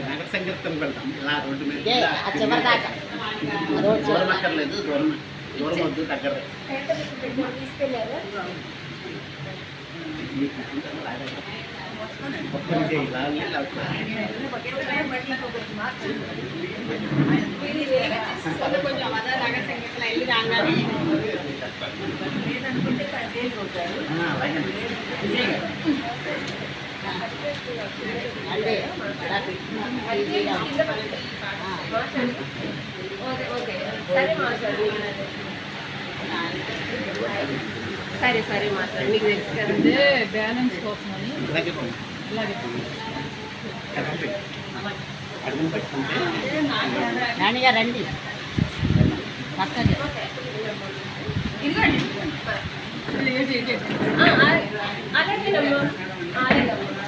నగర సంకీర్తన వెళ్తాం. ఇలా రోడ్డు మీద. దూరం అక్కర్లేదు దూరం దూరం వద్దు దగ్గర. ఒక్కరికే సరే సరే మాట్లాడు. మీకు తెలుసు కదండి బ్యాలెన్స్ కోసం అని ఇలాగే ఇలాగే నాన్నగారు రండి. అలాగేనమ్మా అలాగేనమ్మా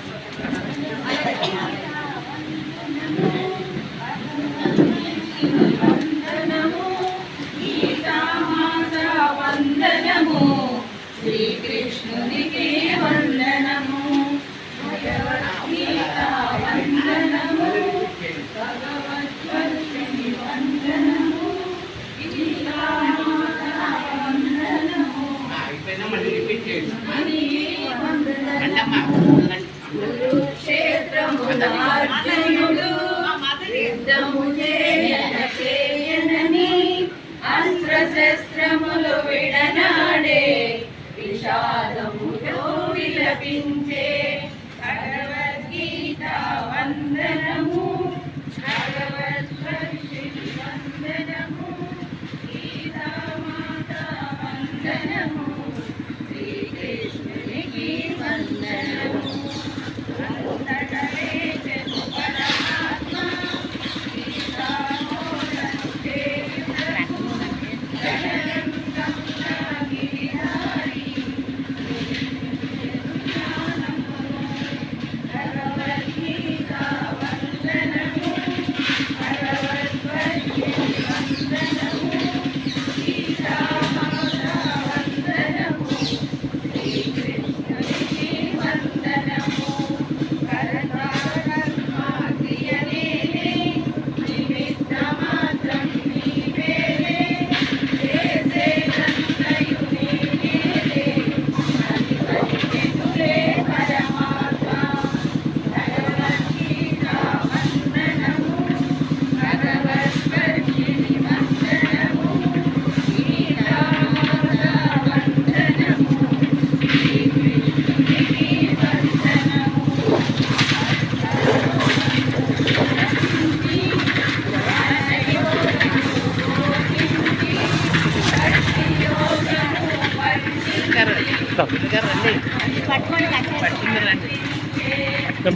అస్త్రశస్త్రములు విడనాడే విషాదములో విలపించ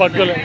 పట్టుకోలేదు